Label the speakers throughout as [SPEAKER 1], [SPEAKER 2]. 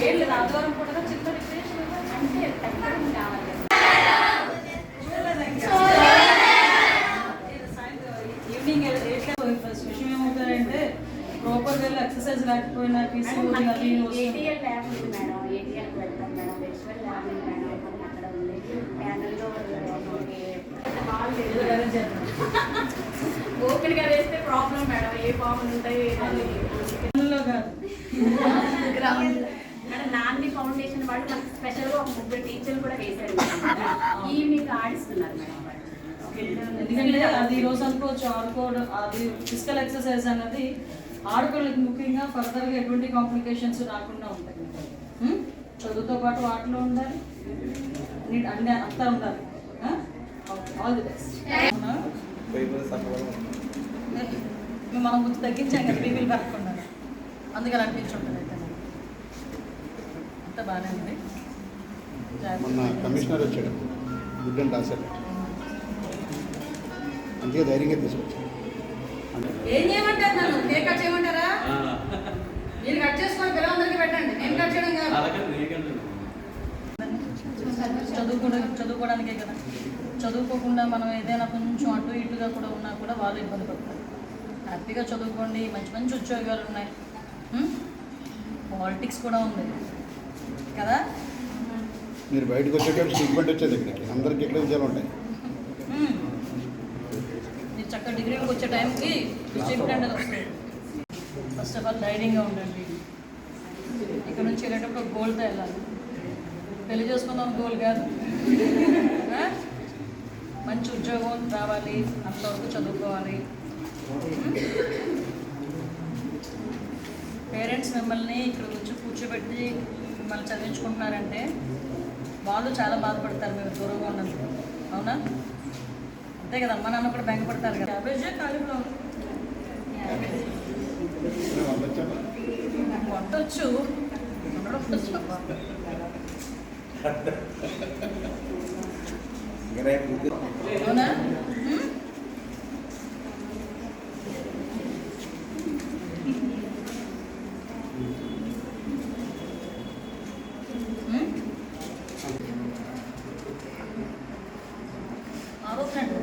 [SPEAKER 1] ఏం లేదు ఆదివారం కూడా చిన్న రిక్రియేషన్ అంటే టైం కావాలి ఈవినింగ్ ఫస్ట్ విషయం ఏమవుతారంటే ప్రాపర్ వెళ్ళి ఎక్సర్సైజ్ లేకపోయినా పీసీఓడి అది ఇది వస్తుంది.
[SPEAKER 2] ఏటీఎల్ ల్యాబ్ ఉంది మేడం ఏటీఎల్ వెళ్తాం మేడం విజువల్ ల్యాబ్ ఉంది మేడం మనకి అక్కడ ఉంది ప్యానల్లో
[SPEAKER 1] ఏదో arrange చేద్దాం.
[SPEAKER 2] ఓపెన్ గా వేస్తే ప్రాబ్లం మేడం ఏ పాములు ఉంటాయి
[SPEAKER 1] అందులో కాదు
[SPEAKER 2] గ్రౌండ్ నాంది ఫౌండేషన్ వాళ్ళు మనకి స్పెషల్గా ఒక ముగ్గురు టీచర్లు కూడా వేశారు. ఈవినింగ్ ఆడిస్తున్నారు మేడం
[SPEAKER 1] ఎందుకంటే అది ఈ రోజు అనుకోవచ్చు ఆడుకోవడం అది ఫిజికల్ ఎక్సర్సైజ్ అన్నది ఆడుకోళ్ళకి ముఖ్యంగా ఫర్దర్గా ఎటువంటి కాంప్లికేషన్స్ రాకుండా ఉంటాయి? చదువుతో పాటు వాటిలో ఉండాలి. అన్ని అన్ని అంతా ఉండాలి. ఆల్ ది బెస్ట్ మనం గుర్తు తగ్గించాం కదా బీబీలు పడకుండా అందుకని అనిపించుంటుంది అయితే. అంతా బాగానే ఉంది.
[SPEAKER 3] మొన్న కమిషనర్ వచ్చాడు. గుడ్ అండ్ రాశాడు అందుకే ధైర్యంగా తీసుకొచ్చాడు అంటే
[SPEAKER 1] ఏం చేయమంటారు? నన్ను కేక్ కట్ చేయమంటారా? మీరు కట్ చేసుకొని పిల్లలందరికీ పెట్టండి. నేను కట్ చేయడం కాదు. చదువుకోవడం చదువుకోవడానికే కదా. చదువుకోకుండా మనం ఏదైనా కొంచెం అటు ఇటుగా కూడా ఉన్నా కూడా వాళ్ళు ఇబ్బంది పడతారు. హ్యాపీగా చదువుకోండి. మంచి మంచి ఉద్యోగాలు ఉన్నాయి. పాలిటిక్స్ కూడా ఉంది. కదా?
[SPEAKER 3] మీరు బయటకు వచ్చేటప్పుడు ట్రీట్మెంట్ వచ్చేది ఇక్కడికి. అందరికి ఎక్కడ విజయాలు ఉంటాయి.
[SPEAKER 1] మీరు చక్కగా డిగ్రీకి వచ్చే టైంకి అనేది వస్తుంది ఫస్ట్ ఆఫ్ ఆల్ ధైర్యంగా ఉండండి. ఇక్కడ నుంచి వెళ్ళేటప్పుడు గోల్తో వెళ్ళాలి. పెళ్ళి చేసుకుందాం గోల్ కాదు? మంచి ఉద్యోగం రావాలి అంతవరకు చదువుకోవాలి. పేరెంట్స్ మిమ్మల్ని ఇక్కడ వచ్చి కూర్చోబెట్టి మిమ్మల్ని చదివించుకుంటున్నారంటే వాళ్ళు చాలా బాధపడతారు మీరు దూరంగా ఉన్నందుకు. అవునా? అంతే కదా అమ్మ నాన్న కూడా బెంగపడతారు కదా. క్యాబేజే కాలీఫ్లవర్. అవునా? ఆరోగ్యండి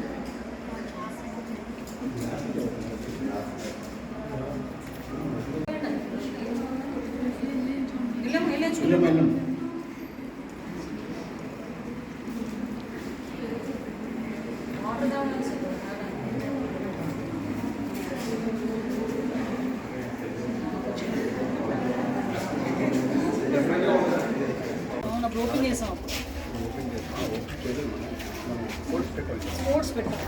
[SPEAKER 1] వెళ్ళాము వెళ్ళచ్చు
[SPEAKER 3] వెళ్ళం వెళ్ళం
[SPEAKER 1] వాటర్ కావాలి అవును అప్పుడు ఓపెన్ చేసాం
[SPEAKER 3] చేస్తాం ఓపెన్ మనం. మనం కోర్స్ పెట్టాలి.
[SPEAKER 1] స్పోర్ట్స్ పెట్టాం